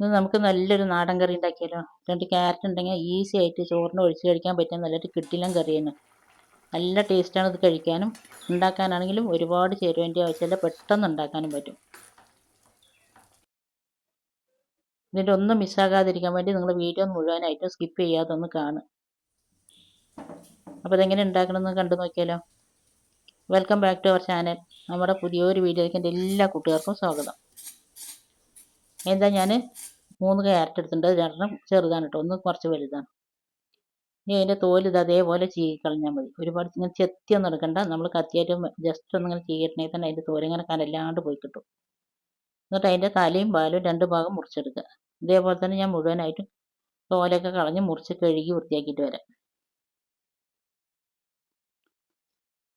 ഇന്ന് നമുക്ക് നല്ലൊരു നാടൻ കറി ഉണ്ടാക്കിയാലോ? രണ്ട് ക്യാരറ്റ് ഉണ്ടെങ്കിൽ ഈസി ആയിട്ട് ചോറിന് ഒഴിച്ച് കഴിക്കാൻ പറ്റിയ നല്ലൊരു കിട്ടിലൻ കറിയാണ് നല്ല ടേസ്റ്റാണ് ഇത് കഴിക്കാനും. ഉണ്ടാക്കാനാണെങ്കിലും ഒരുപാട് ചേരുവേന്റെ ആവശ്യമില്ല. പെട്ടെന്ന് ഉണ്ടാക്കാനും പറ്റും. ഇതിന്റെ ഒന്നും മിസ്സാകാതിരിക്കാൻ വേണ്ടി നിങ്ങൾ വീഡിയോ മുഴുവനായിട്ടും സ്കിപ്പ് ചെയ്യാതെ ഒന്ന് കാണും അപ്പോൾ ഇതെങ്ങനെ ഉണ്ടാക്കണമെന്ന് കണ്ടു നോക്കിയാലോ? Welcome back to our channel നമ്മുടെ പുതിയൊരു വീഡിയോയിലേക്ക് എന്റെ എല്ലാ കൂട്ടുകാർക്കും സ്വാഗതം. എന്താ ഞാൻ മൂന്ന് ക്യാരറ്റ് എടുത്തിട്ടുണ്ട്. രണ്ടെണ്ണം ചെറുതാണ് കേട്ടോ ഒന്ന് കുറച്ച് വലുതാണ്. ഇനി അതിന്റെ തോൽ അതേപോലെ ചീകിക്കളഞ്ഞാൽ മതി. ഒരുപാട് ഇങ്ങനെ ചെത്തിയൊന്നും എടുക്കണ്ട. നമ്മൾ കത്തിയായിട്ട് ജസ്റ്റ് ഒന്ന് ഇങ്ങനെ ചീകിട്ടണമെങ്കിൽ തന്നെ അതിന്റെ തോൽ ഇങ്ങനെ കനല്ലാണ്ട് പോയി കിട്ടും. എന്നിട്ട് അതിന്റെ തലയും പാലും രണ്ട് ഭാഗം മുറിച്ചെടുക്കുക. ഇതേപോലെ തന്നെ ഞാൻ മുഴുവനായിട്ടും തോലൊക്കെ കളഞ്ഞ് മുറിച്ച് കഴുകി വൃത്തിയാക്കിയിട്ട് വരാം.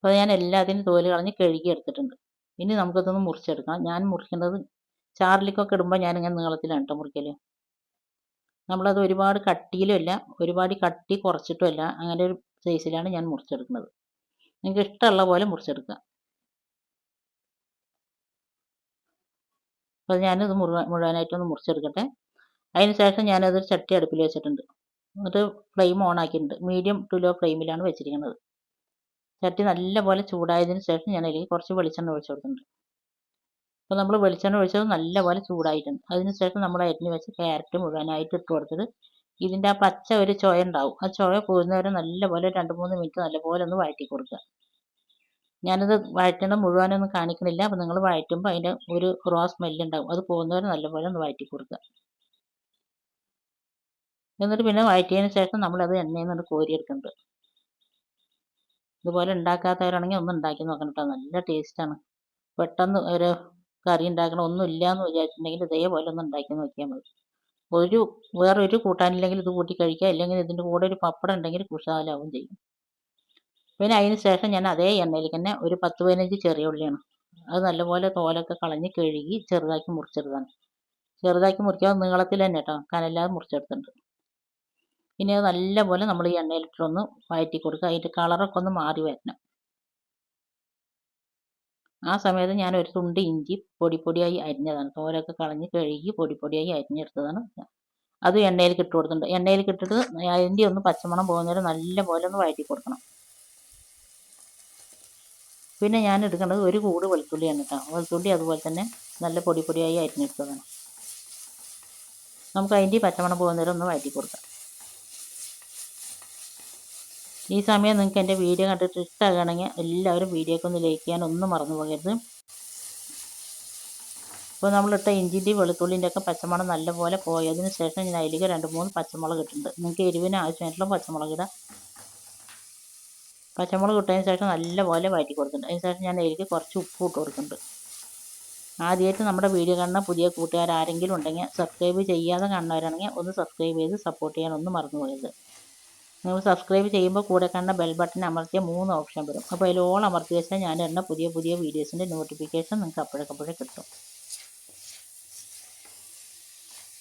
അപ്പോൾ ഞാൻ എല്ലാത്തിനും തോൽ കളഞ്ഞ് കഴുകി എടുത്തിട്ടുണ്ട്. ഇനി നമുക്കതൊന്ന് മുറിച്ചെടുക്കാം. ഞാൻ മുറിക്കേണ്ടത് ചാറിലേക്കൊക്കെ ഇടുമ്പോൾ ഞാനിങ്ങനെ നീളത്തിലാണ് കേട്ടോ മുറിക്കൽ നമ്മളത് ഒരുപാട് കട്ടിയിലും അല്ല ഒരുപാട് കട്ടി കുറച്ചിട്ടുമില്ല അങ്ങനെ ഒരു സൈസിലാണ് ഞാൻ മുറിച്ചെടുക്കുന്നത്. നിങ്ങൾക്ക് ഇഷ്ടമുള്ള പോലെ മുറിച്ചെടുക്കുക. അപ്പോൾ ഞാനിത് മുഴുവൻ മുഴുവനായിട്ടൊന്ന് മുറിച്ചെടുക്കട്ടെ. അതിന് ശേഷം ഞാനത് ചട്ടി അടുപ്പിൽ വെച്ചിട്ടുണ്ട്. എന്നിട്ട് ഫ്ലെയിം ഓൺ ആക്കിയിട്ടുണ്ട്. മീഡിയം ടു ലോ ഫ്ലെയിമിലാണ് വെച്ചിരിക്കുന്നത്. ചട്ടി നല്ലപോലെ ചൂടായതിന് ശേഷം ഞാൻ കുറച്ച് വെളിച്ചെണ്ണ ഒഴിച്ചു കൊടുക്കുന്നുണ്ട്. അപ്പോൾ നമ്മൾ വെളിച്ചെണ്ണ ഒഴിച്ചത് നല്ലപോലെ ചൂടായിട്ടുണ്ട്. അതിനുശേഷം നമ്മൾ അരിഞ്ഞ് വെച്ച് ക്യാരറ്റ് മുഴുവനായിട്ട് ഇട്ട് കൊടുത്തത് ഇതിന്റെ ആ പച്ച ഒരു ചോയ ഉണ്ടാവും. ആ ചോയ പോകുന്നവരെ നല്ലപോലെ രണ്ട് മൂന്ന് മിനിറ്റ് നല്ലപോലെ ഒന്ന് വഴറ്റി കൊടുക്കുക. ഞാനത് വഴറ്റണം മുഴുവനൊന്നും കാണിക്കണില്ല. അപ്പോൾ നിങ്ങൾ വഴറ്റുമ്പോൾ അതിന്റെ ഒരു റോ സ്മെല്ലുണ്ടാവും അത് പോകുന്നവരെ നല്ലപോലെ ഒന്ന് വഴറ്റി കൊടുക്കുക. എന്നിട്ട് പിന്നെ വഴറ്റിയതിന് ശേഷം നമ്മളത് എണ്ണയിൽ നിന്ന് കോരിയെടുക്കുന്നുണ്ട്. ഇതുപോലെ ഉണ്ടാക്കാത്തവരാണെങ്കിൽ ഒന്ന് ഉണ്ടാക്കി നോക്കണം കേട്ടോ. നല്ല ടേസ്റ്റാണ് പെട്ടെന്ന് ഒരു കറി ഉണ്ടാക്കണം ഒന്നും ഇല്ല എന്ന് വിചാരിച്ചിട്ടുണ്ടെങ്കിൽ ഇതേപോലെ ഒന്ന് ഉണ്ടാക്കി നോക്കിയാൽ മതി. ഒരു വേറെ ഒരു കൂട്ടാനില്ലെങ്കിൽ ഇത് കൂട്ടി കഴിക്കുക അല്ലെങ്കിൽ ഇതിന്റെ കൂടെ ഒരു പപ്പടം ഉണ്ടെങ്കിൽ കുശാലാവും ചെയ്യും. പിന്നെ അതിന് ശേഷം ഞാൻ അതേ എണ്ണയിൽ തന്നെ ഒരു പത്ത് പതിനഞ്ച് ചെറിയ ഉള്ളിയാണ്. അത് നല്ലപോലെ തോലൊക്കെ കളഞ്ഞ് കഴുകി ചെറുതാക്കി മുറിച്ചെടുത്താണ്. ചെറുതാക്കി മുറിക്കാതെ നീളത്തിൽ തന്നെ കേട്ടോ കനല്ലാതെ മുറിച്ചെടുത്തിട്ടുണ്ട്. പിന്നെ അത് നല്ലപോലെ നമ്മൾ ഈ എണ്ണയിലിട്ടൊന്ന് വഴറ്റി കൊടുക്കുക അതിന്റെ കളറൊക്കെ ഒന്ന് മാറി വരണം. ആ സമയത്ത് ഞാൻ ഒരു തുണ്ട് ഇഞ്ചി പൊടി പൊടിയായി അരിഞ്ഞതാണ്. തോലൊക്കെ കളഞ്ഞ് കഴുകി പൊടി പൊടിയായി അരിഞ്ഞെടുത്തതാണ് അത് എണ്ണയിലേക്ക് ഇട്ട് കൊടുത്തിട്ടുണ്ട്. എണ്ണയിലേക്ക് ഇട്ടിട്ട് അതിന്റെ ഒന്ന് പച്ചമണം പോകുന്നവരെ നല്ലപോലെ ഒന്ന് വഴറ്റി കൊടുക്കണം. പിന്നെ ഞാൻ എടുക്കേണ്ടത് ഒരു കൂട് വെളുത്തുള്ളിയാണ് കേട്ടോ. വെളുത്തുള്ളി അതുപോലെ തന്നെ നല്ല പൊടി പൊടിയായി അരിഞ്ഞെടുത്തതാണ്. നമുക്ക് അതിന്റെ പച്ചമണം പോകുന്നവരെ ഒന്ന് വഴറ്റി കൊടുക്കാം. ഈ സമയം നിങ്ങൾക്ക് എന്റെ വീഡിയോ കണ്ടിട്ട് ഇഷ്ടമാകണമെങ്കിൽ എല്ലാവരും വീഡിയോക്ക് ഒന്ന് ലൈക്ക് ചെയ്യാൻ ഒന്നും മറന്നു പോകരുത്. ഇപ്പോൾ നമ്മളിട്ട ഇഞ്ചിന്റെയും വെളുത്തുള്ളിന്റെ ഒക്കെ പച്ചമുളക് നല്ലപോലെ പോയതിന് ശേഷം ഞാൻ അതിലേക്ക് രണ്ട് മൂന്ന് പച്ചമുളക് ഇട്ടിട്ടുണ്ട്. നിങ്ങൾക്ക് എരിവിന് ആവശ്യമായിട്ടുള്ള പച്ചമുളക് ഇടാം. പച്ചമുളക് ഇട്ടതിന് ശേഷം നല്ലപോലെ വഴറ്റി കൊടുക്കുന്നുണ്ട് അതിന് ശേഷം ഞാൻ അതിലേക്ക് കുറച്ച് ഉപ്പ് ഇട്ട് കൊടുക്കുന്നുണ്ട് ആദ്യമായിട്ട് നമ്മുടെ വീഡിയോ കാണുന്ന പുതിയ കൂട്ടുകാർ ആരെങ്കിലും ഉണ്ടെങ്കിൽ സബ്സ്ക്രൈബ് ചെയ്യാതെ കാണുന്നവരാണെങ്കിൽ ഒന്ന് സബ്സ്ക്രൈബ് ചെയ്ത് സപ്പോർട്ട് ചെയ്യാൻ ഒന്നും മറന്നു പോകരുത്. നിങ്ങൾ സബ്സ്ക്രൈബ് ചെയ്യുമ്പോൾ കൂടെ കണ്ട ബെൽ ബട്ടൺ അമർത്തിയ മൂന്ന് ഓപ്ഷൻ വരും. അപ്പോൾ അതിൽ ഓൾ അമർത്തി വെച്ചാൽ ഞാൻ ഇടുന്ന പുതിയ പുതിയ വീഡിയോസിന്റെ നോട്ടിഫിക്കേഷൻ നിങ്ങൾക്ക് അപ്പോഴേക്കപ്പോഴേ കിട്ടും.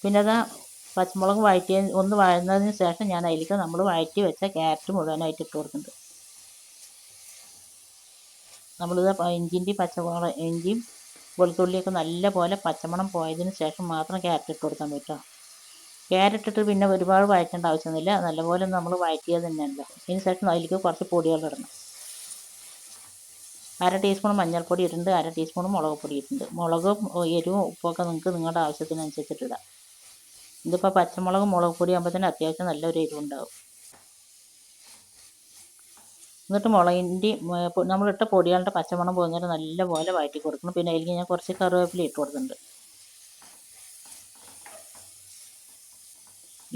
പിന്നെ അതാ പച്ചമുളക് വഴറ്റിയ ഒന്ന് വഴന്നതിന് ശേഷം ഞാൻ അതിലേക്ക് നമ്മൾ വഴറ്റി വെച്ച ക്യാരറ്റ് മുഴുവനായിട്ട് ഇട്ട് കൊടുക്കുന്നുണ്ട്. നമ്മളിത് ഇഞ്ചിന്റെ പച്ചമുളക് ഇഞ്ചിയും വെളുത്തുള്ളിയൊക്കെ നല്ല പോലെ പച്ചമണം പോയതിന് ശേഷം മാത്രം ക്യാരറ്റ് ഇട്ട് കൊടുക്കാൻ പറ്റും ക്യാരറ്റ് ഇട്ട് പിന്നെ ഒരുപാട് വഴറ്റേണ്ട ആവശ്യമൊന്നുമില്ല നല്ലപോലെ നമ്മൾ വഴറ്റിയത് തന്നെയല്ലോ അതിന് ശേഷം അതിലേക്ക് കുറച്ച് പൊടികൾ ഇടണം. അര ടീസ്പൂൺ മഞ്ഞൾപ്പൊടി ഇട്ടിട്ടുണ്ട്. അര ടീസ്പൂൺ മുളക് പൊടി ഇട്ടിട്ടുണ്ട്. മുളകും എരിവും ഉപ്പൊക്കെ നിങ്ങൾക്ക് നിങ്ങളുടെ ആവശ്യത്തിനനുസരിച്ചിട്ട് ഇടാം. ഇതിപ്പോൾ പച്ചമുളകും മുളക് പൊടി ആകുമ്പോൾ തന്നെ അത്യാവശ്യം നല്ലൊരു എരിവുണ്ടാവും. എന്നിട്ട് മുളകിന്റെ നമ്മളിട്ട പൊടികളുടെ പച്ചമണം പോകുന്നതിന് നല്ലപോലെ വഴറ്റി കൊടുക്കണം. പിന്നെ അതിലേക്ക് ഞാൻ കുറച്ച് കറിവേപ്പില ഇട്ട് കൊടുത്തിട്ടുണ്ട്.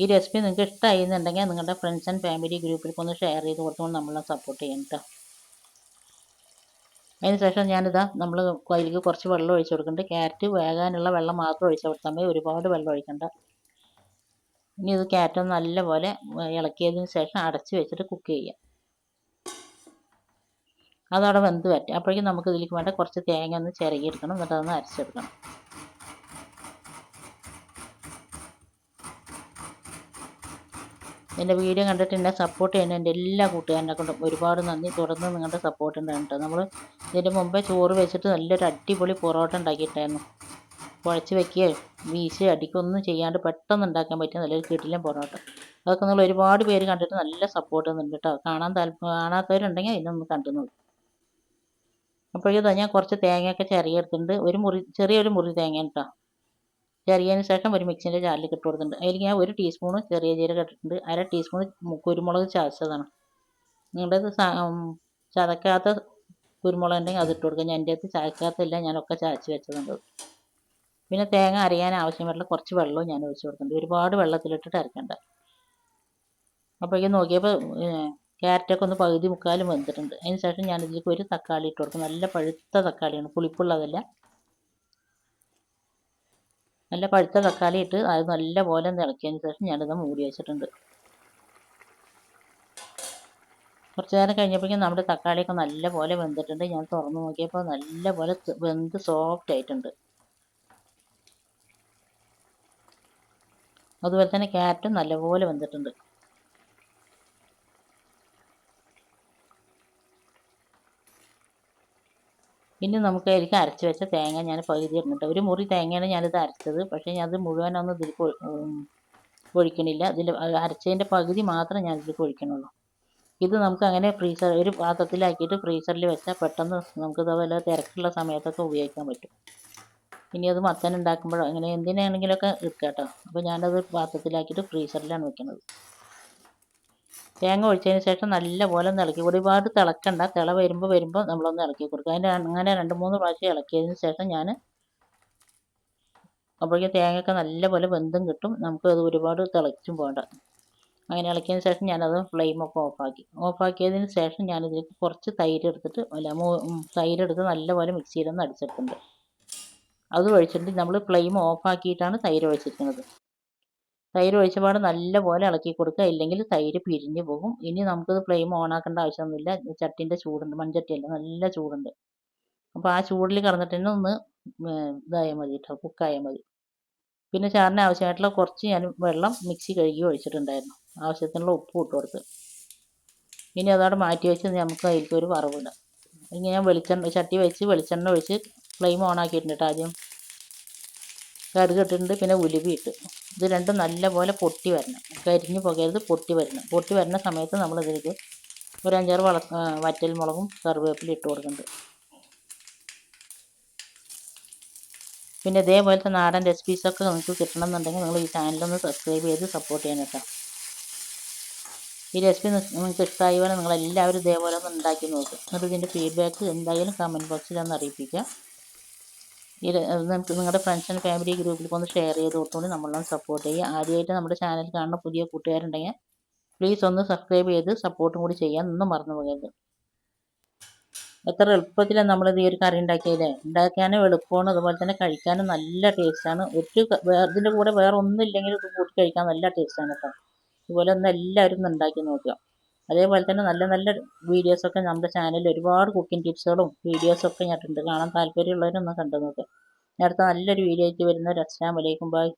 ഈ റെസിപ്പി നിങ്ങൾക്ക് ഇഷ്ടമായി എന്നുണ്ടെങ്കിൽ നിങ്ങളുടെ ഫ്രണ്ട്സ് ആൻഡ് ഫാമിലി ഗ്രൂപ്പിൽ ഒന്ന് ഷെയർ ചെയ്ത് കൊടുത്തുകൊണ്ട് നമ്മളെ സപ്പോർട്ട് ചെയ്യണം കേട്ടോ അതിന് ശേഷം ഞാനിതാ നമ്മൾ അതിലേക്ക് കുറച്ച് വെള്ളം ഒഴിച്ചു കൊടുക്കുന്നുണ്ട്. ക്യാരറ്റ് വേകാനുള്ള വെള്ളം മാത്രം ഒഴിച്ച് കൊടുത്താൽ മതി. ഒരുപാട് വെള്ളം ഒഴിക്കണ്ട. ഇനി ഇത് ക്യാരറ്റ് നല്ലപോലെ ഇളക്കിയതിന് ശേഷം അടച്ച് വെച്ചിട്ട് കുക്ക് ചെയ്യാം. അതവിടെ വെന്ത് വരട്ടെ. അപ്പോഴേക്കും നമുക്ക് ഇതിലേക്ക് വേണ്ട കുറച്ച് തേങ്ങ ഒന്ന് ചിരകിയെടുക്കണം. എന്നിട്ട് അതൊന്ന് അരച്ചെടുക്കണം. എന്റെ വീഡിയോ കണ്ടിട്ട് എന്നെ സപ്പോർട്ട് ചെയ്യുന്ന എന്റെ എല്ലാ കൂട്ടുകാരനെ കൊണ്ടും ഒരുപാട് നന്ദി. തുടർന്ന് നിങ്ങളുടെ സപ്പോർട്ട് കേട്ടോ നമ്മൾ ഇതിന്റെ മുമ്പേ ചോറ് വെച്ചിട്ട് നല്ലൊരു അടിപൊളി പൊറോട്ട ഉണ്ടാക്കിയിട്ടായിരുന്നു. കുഴച്ച് വെക്കുകയോ വീശി അടിക്കൊന്നും ചെയ്യാണ്ട് പെട്ടെന്ന് ഉണ്ടാക്കാൻ പറ്റിയ നല്ലൊരു കിടിലൻ പൊറോട്ട. അതൊക്കെ നിങ്ങൾ ഒരുപാട് പേര് കണ്ടിട്ട് നല്ല സപ്പോർട്ട് ഉണ്ട് കേട്ടോ കാണാൻ താല്പര്യം കാണാത്തവരുണ്ടെങ്കിൽ അതിനൊന്ന് കണ്ടു നോക്കും. അപ്പോഴേക്കും ഞാൻ കുറച്ച് തേങ്ങയൊക്കെ ചെറിയ എടുത്തിട്ടുണ്ട്. ഒരു മുറി ചെറിയൊരു മുറി തേങ്ങ കേട്ടോ ചിരകിയതിന് ശേഷം ഒരു മിക്സിന്റെ ജാറിലേക്ക് ഇട്ട് കൊടുത്തിട്ടുണ്ട്. അതിൽ ഞാൻ ഒരു ടീസ്പൂണ് ചെറിയ ജീരകം ഇട്ടിട്ടുണ്ട്. അര ടീസ്പൂൺ കുരുമുളക് ചതച്ചതാണ്. നിങ്ങളുടെ ചതക്കാത്ത കുരുമുളക് ഉണ്ടെങ്കിൽ അത് ഇട്ട് കൊടുക്കുക. ഞാൻ എന്റെ അടുത്ത് ചതക്കാത്തല്ല ഞാനൊക്കെ ചതച്ച് വെച്ചതുണ്ട്. പിന്നെ തേങ്ങ അരയാൻ ആവശ്യമായിട്ടുള്ള കുറച്ച് വെള്ളവും ഞാൻ ഒഴിച്ച് കൊടുക്കുന്നുണ്ട് ഒരുപാട് വെള്ളത്തിലിട്ടിട്ട് അരക്കണ്ട. അപ്പോഴേക്കും നോക്കിയപ്പോൾ ക്യാരറ്റൊക്കെ ഒന്ന് പകുതി മുക്കാലും വെന്തിട്ടുണ്ട്. അതിന് ശേഷം ഞാൻ ഇതിലേക്ക് ഒരു തക്കാളി ഇട്ട് കൊടുക്കും. നല്ല പഴുത്ത തക്കാളിയാണ്. പുളിപ്പുള്ളതല്ല. നല്ല പഴുത്ത തക്കാളി ഇട്ട് അത് നല്ല പോലെ ഇളക്കിയതിന് ശേഷം ഞാനിത് മൂടി വെച്ചിട്ടുണ്ട്. കുറച്ച് നേരം കഴിഞ്ഞപ്പോഴേക്കും നമ്മുടെ തക്കാളിയൊക്കെ നല്ല പോലെ വെന്തിട്ടുണ്ട്. ഞാൻ തുറന്നു നോക്കിയപ്പോൾ നല്ല പോലെ വെന്ത് സോഫ്റ്റ് ആയിട്ടുണ്ട്. അതുപോലെ തന്നെ ക്യാരറ്റും നല്ലപോലെ വെന്തിട്ടുണ്ട്. ഇനി നമുക്ക് എനിക്ക് അരച്ച് വെച്ച തേങ്ങ ഞാൻ പകുതി ഇടുന്നുണ്ട് ഒരു മുറി തേങ്ങയാണ് ഞാനിത് അരച്ചത്. പക്ഷേ ഞാൻ അത് മുഴുവനൊന്നും ഇതിൽ ഒഴിക്കണില്ല ഇതിൽ അരച്ചതിന്റെ പകുതി മാത്രമേ ഞാൻ ഇതിൽ ഒഴിക്കണുള്ളൂ ഇത് നമുക്ക് അങ്ങനെ ഫ്രീസർ ഒരു പാത്രത്തിലാക്കിയിട്ട് ഫ്രീസറിൽ വെച്ചാൽ പെട്ടെന്ന് നമുക്ക് ഇതുപോലെ തിരക്കുള്ള സമയത്തൊക്കെ ഉപയോഗിക്കാൻ പറ്റും. ഇനി അത് മത്തൻ ഉണ്ടാക്കുമ്പോഴോ അങ്ങനെ എന്തിനാണെങ്കിലൊക്കെ എടുക്കാം കേട്ടോ. അപ്പോൾ ഞാനത് പാത്രത്തിലാക്കിയിട്ട് ഫ്രീസറിലാണ് വെക്കുന്നത് തേങ്ങ ഒഴിച്ചതിന് ശേഷം നല്ലപോലെ ഒന്ന് ഇളക്കി ഒരുപാട് തിളക്കണ്ട. തിള വരുമ്പോൾ വരുമ്പോൾ നമ്മളൊന്ന് ഇളക്കി കൊടുക്കുക. അതിന്റെ അങ്ങനെ രണ്ട് മൂന്ന് പ്രാവശ്യം ഇളക്കിയതിന് ശേഷം ഞാൻ അപ്പോഴേക്കും തേങ്ങയൊക്കെ നല്ലപോലെ ബന്ധം കിട്ടും. നമുക്ക് അത് ഒരുപാട് തിളച്ചും പോകണ്ട. അങ്ങനെ ഇളക്കിയതിന് ശേഷം ഞാനത് ഫ്ലെയിമൊക്കെ ഓഫാക്കി ഓഫാക്കിയതിന് ശേഷം ഞാനിതിലേക്ക് കുറച്ച് തൈര് എടുത്തിട്ട് അല്ല തൈര് എടുത്ത് നല്ലപോലെ മിക്സിയിലൊന്ന് അടിച്ചെടുത്തിട്ടുണ്ട് അത് ഒഴിച്ചിട്ട് നമ്മൾ ഫ്ലെയിം ഓഫാക്കിയിട്ടാണ് തൈര് ഒഴിച്ചിരിക്കുന്നത്. തൈര് ഒഴിച്ചപാട് നല്ലപോലെ ഇളക്കി കൊടുക്കുക. ഇല്ലെങ്കിൽ തൈര് പിരിഞ്ഞു പോകും. ഇനി നമുക്കിത് ഫ്ലെയിം ഓൺ ആക്കേണ്ട ആവശ്യമൊന്നുമില്ല. ചട്ടിന്റെ ചൂടുണ്ട്. മൺചട്ടിയല്ല? നല്ല ചൂടുണ്ട്. അപ്പോൾ ആ ചൂടിൽ കിടന്നിട്ട് തന്നെ ഒന്ന് ഇതായാൽ മതി കേട്ടോ. കുക്കായാൽ മതി. പിന്നെ ചാറിന് ആവശ്യമായിട്ടുള്ള കുറച്ച് ഞാൻ വെള്ളം മിക്സി കഴുകി ഒഴിച്ചിട്ടുണ്ടായിരുന്നു. ആവശ്യത്തിനുള്ള ഉപ്പ് ഇട്ട് കൊടുത്ത്. ഇനി അതവിടെ മാറ്റി വെച്ച് നമുക്ക് അതിലേക്ക് ഒരു വറവിടാം. ഇങ്ങനെ ഞാൻ വെളിച്ചെണ്ണ ചട്ടി വെച്ച് വെളിച്ചെണ്ണ ഒഴിച്ച് ഫ്ലെയിം ഓൺ ആക്കിയിട്ടുണ്ട് ആദ്യം. കടുക് ഇട്ടിട്ടുണ്ട്. പിന്നെ ഉലുവി ഇട്ട്. ഇത് രണ്ടും നല്ലപോലെ പൊട്ടി വരണം. കരിഞ്ഞു പുകയരുത് പൊട്ടി വരണം. പൊട്ടി വരുന്ന സമയത്ത് നമ്മൾ ഇതിലേക്ക് ഒരു അഞ്ചാറ് വള വറ്റൽ മുളകും കറിവേപ്പിലും ഇട്ട് കൊടുക്കുന്നുണ്ട് പിന്നെ ഇതേപോലത്തെ നാടൻ റെസിപ്പീസൊക്കെ നിങ്ങൾക്ക് കിട്ടണമെന്നുണ്ടെങ്കിൽ നിങ്ങൾ ഈ ചാനലൊന്ന് സബ്സ്ക്രൈബ് ചെയ്ത് സപ്പോർട്ട് ചെയ്യണം കേട്ടോ. ഈ റെസിപ്പി നിങ്ങൾക്ക് ഇഷ്ടമായി പോലെ നിങ്ങളെല്ലാവരും ഇതേപോലെ ഒന്ന് ഉണ്ടാക്കി നോക്കുക എന്നിട്ട് ഇതിന്റെ ഫീഡ്ബാക്ക് എന്തായാലും കമന്റ് ബോക്സിൽ ഒന്ന് അറിയിപ്പിക്കുക. ഈ നമുക്ക് നിങ്ങളുടെ ഫ്രണ്ട്സ് ആൻഡ് ഫാമിലി ഗ്രൂപ്പിൽ ഒന്ന് ഷെയർ ചെയ്ത് കൊടുത്തുകൊണ്ട് നമ്മളൊന്ന് സപ്പോർട്ട് ചെയ്യുക ആദ്യമായിട്ട് നമ്മുടെ ചാനൽ കാണുന്ന പുതിയ കൂട്ടുകാരുണ്ടെങ്കിൽ പ്ലീസ് ഒന്ന് സബ്സ്ക്രൈബ് ചെയ്ത് സപ്പോർട്ടും കൂടി ചെയ്യാൻ ഒന്നും മറന്നു പോകരുത്. എത്ര എളുപ്പത്തിലാണ് നമ്മളിത് ഈ ഒരു കറി ഉണ്ടാക്കിയല്ലേ ഉണ്ടാക്കാനും എളുപ്പമാണ്. അതുപോലെ തന്നെ കഴിക്കാനും നല്ല ടേസ്റ്റാണ് ഒരു ഇതിന്റെ കൂടെ വേറെ ഒന്നും ഇല്ലെങ്കിലും ഇത് കൂട്ടി കഴിക്കാൻ നല്ല ടേസ്റ്റാണ് കേട്ടോ ഇതുപോലെ ഒന്ന് എല്ലാവരും ഒന്ന് ഉണ്ടാക്കി നോക്കുക. അതേപോലെ തന്നെ നല്ല നല്ല വീഡിയോസൊക്കെ നമ്മുടെ ചാനലിൽ ഒരുപാട് കുക്കിംഗ് ടിപ്സുകളും വീഡിയോസൊക്കെ ഞാനിട്ടുണ്ട്. കാണാൻ താല്പര്യമുള്ളവരൊന്ന് കണ്ടു നോക്കുക അടുത്ത നല്ലൊരു വീഡിയോ ആയിട്ട് വരുന്ന അസ്സാം വലൈക്കും ബായ്